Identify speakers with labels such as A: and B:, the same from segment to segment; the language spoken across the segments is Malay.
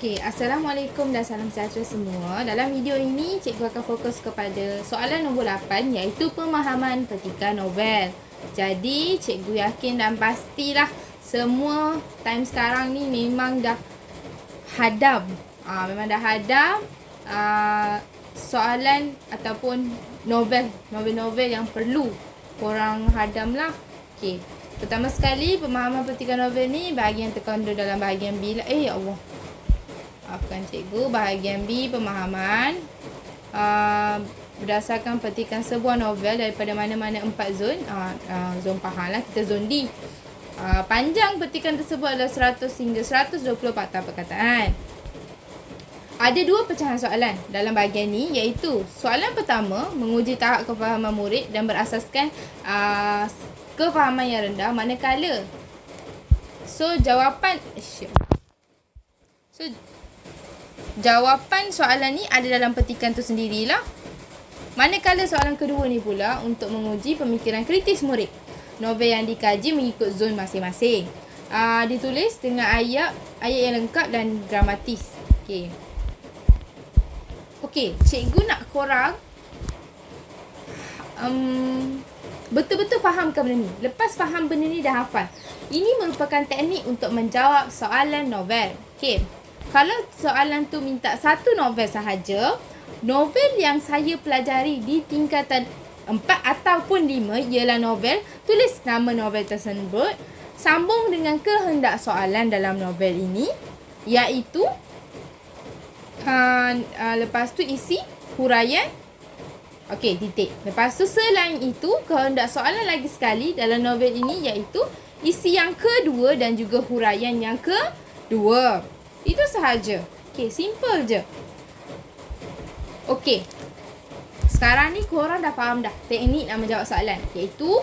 A: Okey, Assalamualaikum dan salam sejahtera semua. Dalam video ini, cikgu akan fokus kepada soalan nombor 8 iaitu pemahaman petikan novel. Jadi, cikgu yakin dan pastilah semua time sekarang ni memang dah hadam. Ah, memang dah hadam ah, soalan ataupun novel, novel-novel yang perlu korang hadam lah. Okey. Pertama sekali, pemahaman petikan novel ni bahagian terkandung dalam bahagian B lah. Eh, ya Allah maafkan cikgu bahagian B pemahaman. Uh, berdasarkan petikan sebuah novel daripada mana-mana empat zon uh, uh, zon faham lah kita zon D. Uh, panjang petikan tersebut adalah 100 hingga 120 patah perkataan. Ada dua pecahan soalan dalam bahagian ni iaitu soalan pertama menguji tahap kefahaman murid dan berasaskan uh, kefahaman yang rendah manakala. So jawapan so Jawapan soalan ni ada dalam petikan tu sendirilah. Manakala soalan kedua ni pula untuk menguji pemikiran kritis murid. Novel yang dikaji mengikut zon masing-masing. Uh, ditulis dengan ayat ayat yang lengkap dan dramatis. Okey. Okey, cikgu nak korang um, betul-betul fahamkan benda ni. Lepas faham benda ni dah hafal. Ini merupakan teknik untuk menjawab soalan novel. Okey. Kalau soalan tu minta satu novel sahaja, novel yang saya pelajari di tingkatan empat ataupun lima ialah novel, tulis nama novel tersebut, sambung dengan kehendak soalan dalam novel ini, iaitu uh, uh, lepas tu isi huraian Okey, titik. Lepas tu selain itu, kehendak soalan lagi sekali dalam novel ini iaitu isi yang kedua dan juga huraian yang kedua. Itu sahaja. Okay, simple je. Okay. Sekarang ni korang dah faham dah teknik nak menjawab soalan. Iaitu,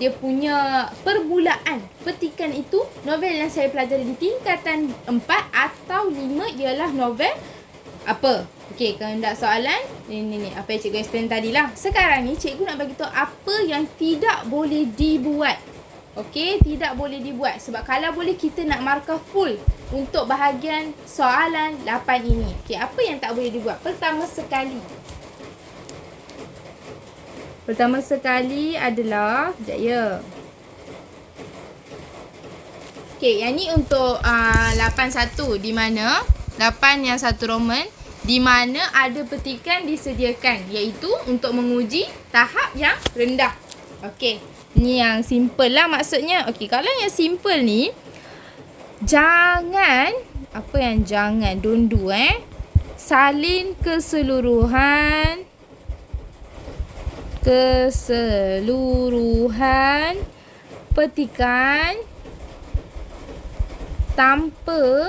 A: dia punya permulaan petikan itu novel yang saya pelajari di tingkatan 4 atau 5 ialah novel apa? Okey, kehendak soalan ni ni ni apa yang cikgu explain tadi lah. Sekarang ni cikgu nak bagi tahu apa yang tidak boleh dibuat. Okey, tidak boleh dibuat sebab kalau boleh kita nak markah full untuk bahagian soalan 8 ini. Okey, apa yang tak boleh dibuat? Pertama sekali. Pertama sekali adalah, sekejap ya. Okey, yang ni untuk uh, 8.1 di mana 8 yang satu Roman di mana ada petikan disediakan iaitu untuk menguji tahap yang rendah. Okey, ni yang simple lah maksudnya. Okey, kalau yang simple ni jangan apa yang jangan don't do eh. Salin keseluruhan. Keseluruhan. Petikan tanpa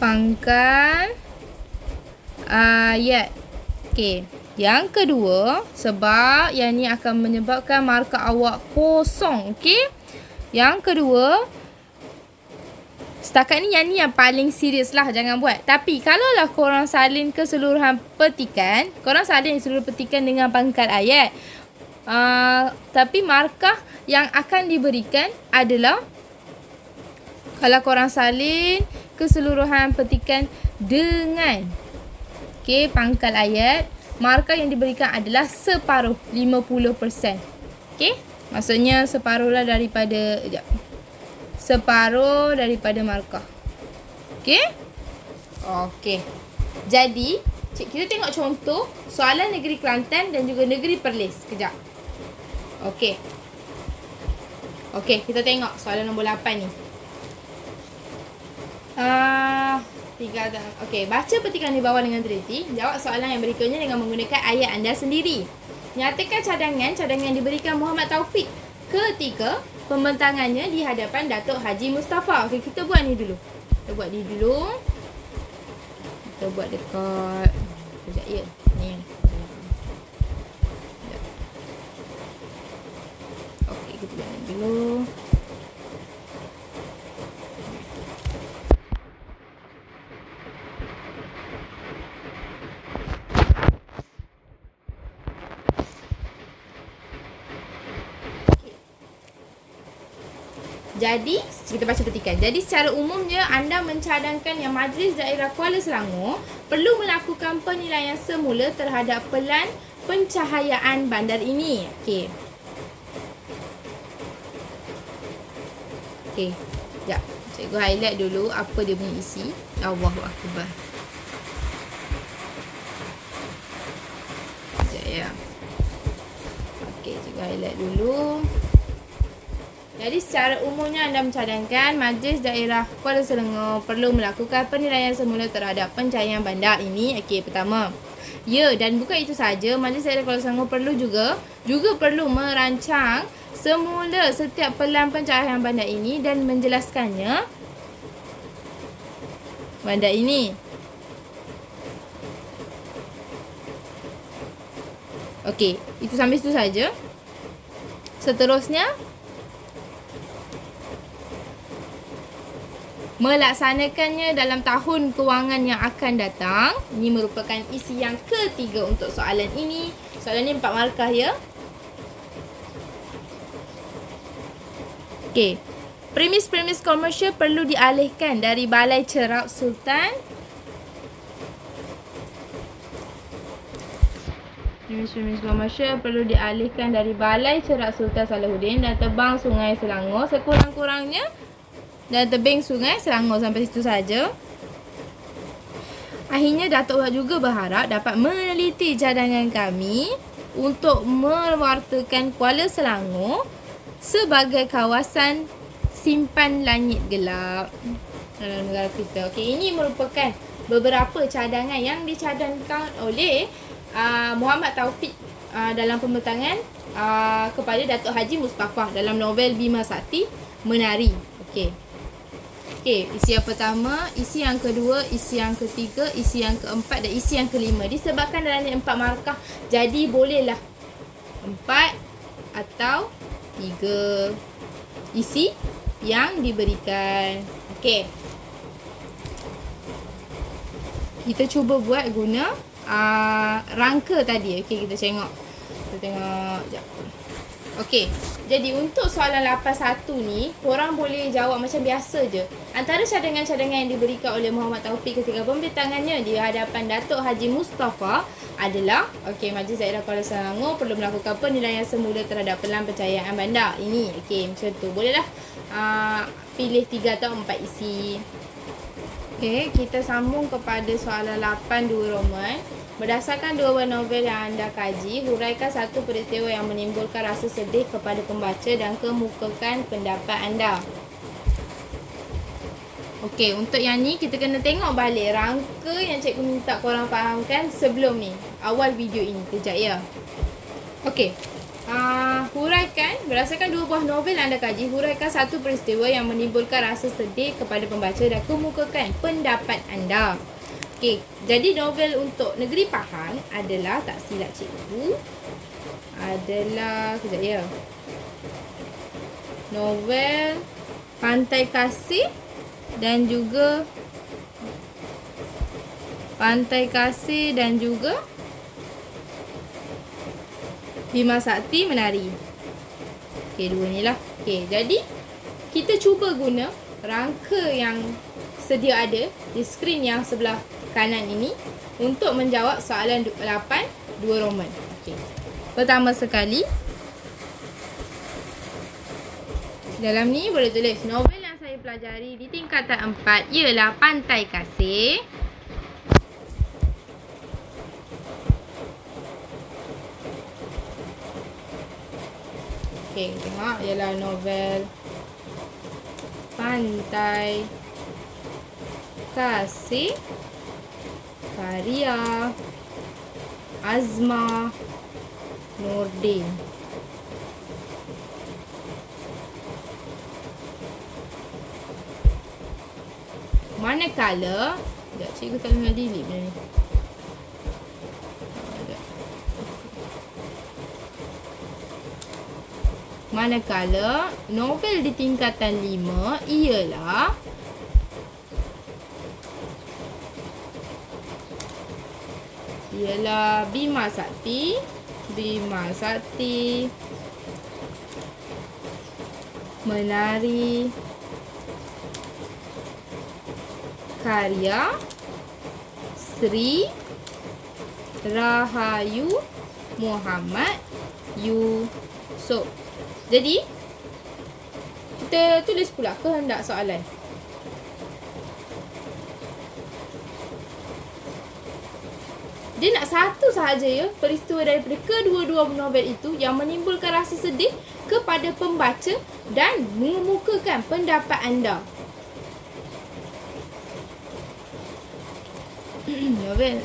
A: pangkal ayat. Okey yang kedua sebab yang ni akan menyebabkan markah awak kosong okey yang kedua, setakat ni yang ni yang paling serius lah jangan buat. Tapi kalau lah korang salin keseluruhan petikan, korang salin seluruh petikan dengan pangkal ayat. Uh, tapi markah yang akan diberikan adalah kalau korang salin keseluruhan petikan dengan okay, pangkal ayat, markah yang diberikan adalah separuh 50%. Okay? Maksudnya separuh lah daripada sekejap. Separuh daripada markah. Okey? Okey. Jadi, cik kita tengok contoh soalan negeri Kelantan dan juga negeri Perlis. Sekejap. Okey. Okey, kita tengok soalan nombor 8 ni. Ah, uh, tiga Okey, baca petikan di bawah dengan teliti. Jawab soalan yang berikutnya dengan menggunakan ayat anda sendiri. Nyatakan cadangan-cadangan yang diberikan Muhammad Taufik ketika pembentangannya di hadapan Datuk Haji Mustafa. Okey, kita buat ni dulu. Kita buat ni dulu. Kita buat dekat sekejap ya. Ni. Okey, kita buat ni dulu. Jadi, kita baca petikan. Jadi, secara umumnya anda mencadangkan yang Majlis Daerah Kuala Selangor perlu melakukan penilaian semula terhadap pelan pencahayaan bandar ini. Okey. Okey. Sekejap. Cikgu highlight dulu apa dia punya isi. Allahu Akbar. Sekejap ya. Okey, cikgu highlight dulu. Jadi secara umumnya anda mencadangkan Majlis Daerah Kuala Selangor perlu melakukan penilaian semula terhadap pencahayaan bandar ini. Okey, pertama. Ya, dan bukan itu saja, Majlis Daerah Kuala Selangor perlu juga juga perlu merancang semula setiap pelan pencahayaan bandar ini dan menjelaskannya bandar ini. Okey, itu sampai situ saja. Seterusnya melaksanakannya dalam tahun kewangan yang akan datang. Ini merupakan isi yang ketiga untuk soalan ini. Soalan ini empat markah ya. Okey. Premis-premis komersial perlu dialihkan dari Balai Cerap Sultan. Premis-premis komersial perlu dialihkan dari Balai Cerap Sultan Salahuddin dan tebang Sungai Selangor sekurang-kurangnya dan tebing Sungai Selangor sampai situ saja. Akhirnya Datuk Wahab juga berharap dapat meneliti cadangan kami untuk mewartakan Kuala Selangor sebagai kawasan simpan langit gelap dalam negara kita. Okey, ini merupakan beberapa cadangan yang dicadangkan oleh uh, Muhammad Taufik uh, dalam pembentangan uh, kepada Datuk Haji Mustafa dalam novel Bima Sakti Menari. Okey. Okey, isi yang pertama, isi yang kedua, isi yang ketiga, isi yang keempat dan isi yang kelima. Disebabkan dalam ni empat markah, jadi bolehlah empat atau tiga isi yang diberikan. Okey. Kita cuba buat guna uh, rangka tadi. Okey, kita tengok. Kita tengok. Sekejap. Okey. Jadi untuk soalan 81 ni, korang boleh jawab macam biasa je. Antara cadangan-cadangan yang diberikan oleh Muhammad Taufik ketika pembentangannya di hadapan Datuk Haji Mustafa adalah okey Majlis Daerah Kuala Selangor perlu melakukan penilaian semula terhadap pelan pencahayaan bandar. Ini okey macam tu. Bolehlah uh, pilih 3 atau 4 isi. Okey, kita sambung kepada soalan 8 dua Roman. Berdasarkan dua novel yang anda kaji, huraikan satu peristiwa yang menimbulkan rasa sedih kepada pembaca dan kemukakan pendapat anda. Okey, untuk yang ni kita kena tengok balik rangka yang cikgu minta korang fahamkan sebelum ni. Awal video ini. Kejap ya. Okey. Uh, huraikan, berdasarkan dua buah novel anda kaji, huraikan satu peristiwa yang menimbulkan rasa sedih kepada pembaca dan kemukakan pendapat anda. Okey, jadi novel untuk Negeri Pahang adalah tak silap cikgu adalah kejap ya. Novel Pantai Kasih dan juga Pantai Kasih dan juga Bima Sakti menari. Okey, dua ni lah. Okey, jadi kita cuba guna rangka yang sedia ada di skrin yang sebelah kanan ini untuk menjawab soalan 8 dua Roman. Okey. Pertama sekali dalam ni boleh tulis novel yang saya pelajari di tingkatan 4 ialah Pantai Kasih. Okey, tengok ialah novel Pantai Kasih Faria Azma Nordin. Manakala Sekejap cikgu tak nak delete benda ni Manakala novel di tingkatan 5 ialah ialah Bima Sakti Bima Sakti Menari Karya Sri Rahayu Muhammad Yusof. Jadi kita tulis pula kehendak soalan. Dia nak satu sahaja ya peristiwa daripada kedua-dua novel itu yang menimbulkan rasa sedih kepada pembaca dan mengemukakan pendapat anda. novel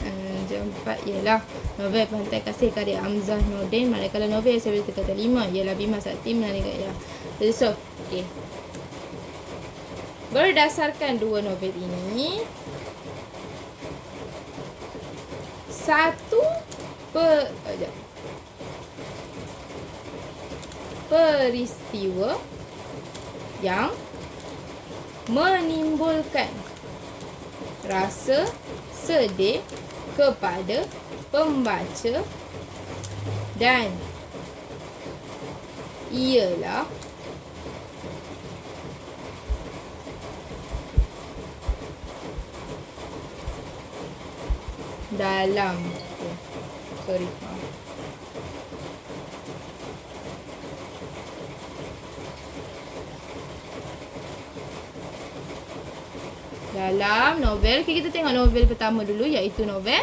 A: uh, jam 4 ialah novel Pantai Kasih karya Amzah Nordin manakala novel yang saya kata 5 ialah Bima Sakti menarik ya. Jadi so, okey. Berdasarkan dua novel ini, satu per, oh, peristiwa yang menimbulkan rasa sedih kepada pembaca dan ialah dalam sorry dalam novel okay, kita tengok novel pertama dulu iaitu novel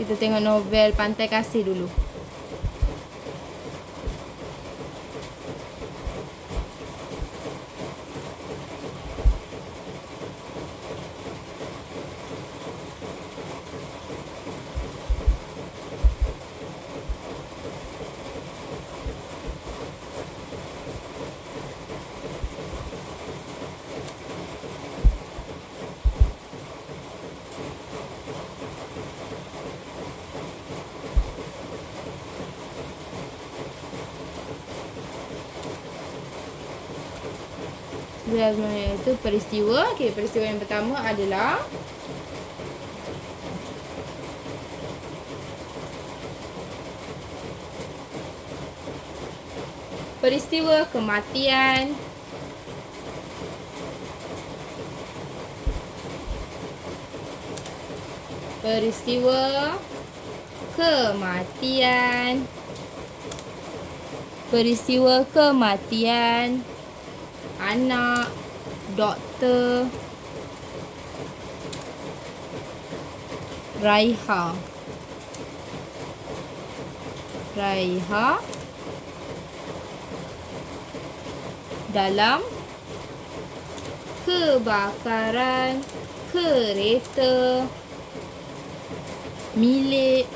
A: kita tengok novel Pantai Kasih dulu Sebenarnya itu peristiwa. Okey, peristiwa yang pertama adalah peristiwa kematian. Peristiwa kematian. Peristiwa kematian anak, doktor, Raiha. Raiha dalam kebakaran kereta milik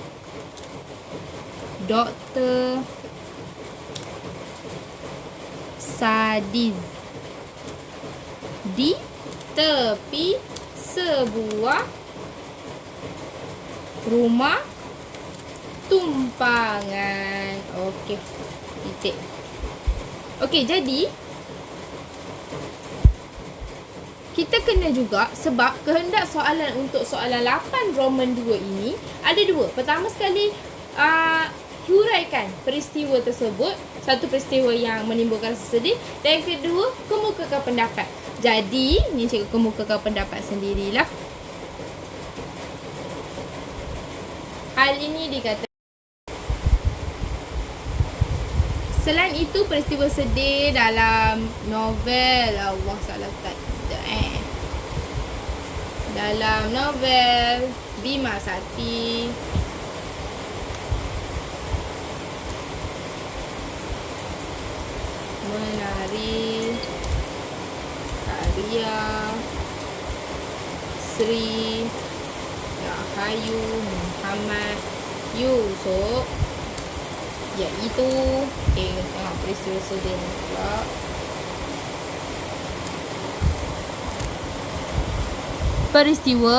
A: Doktor Sadiz di tepi sebuah rumah tumpangan. Okey. Titik. Okey, jadi kita kena juga sebab kehendak soalan untuk soalan 8 Roman 2 ini ada dua. Pertama sekali uh, huraikan peristiwa tersebut, satu peristiwa yang menimbulkan sesedih dan yang kedua kemukakan pendapat. Jadi, ni cikgu kemukakan pendapat sendirilah. Hal ini dikata Selain itu, peristiwa sedih dalam novel Allah salah tak eh. Dalam novel Bima Sati Menari Maria Sri Rahayu Muhammad. Yusuf Iaitu Okay, tengok peristiwa sedih ni pula. Peristiwa?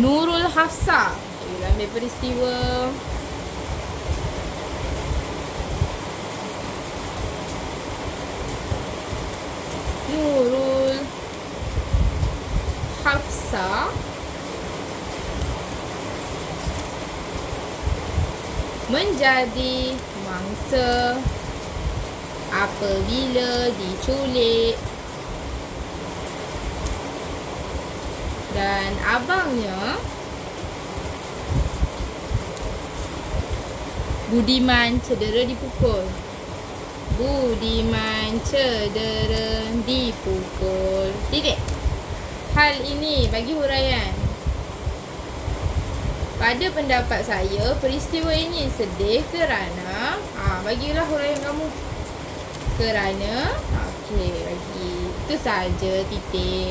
A: Nurul Hafsa Okay, ambil peristiwa Nurul Hafsa. Menjadi mangsa. Apabila diculik. Dan abangnya. Budiman cedera dipukul. Budiman cedera dipukul. Titik. Hal ini bagi huraian. Pada pendapat saya, peristiwa ini sedih kerana ha, bagilah huraian kamu. Kerana okey bagi itu saja titik.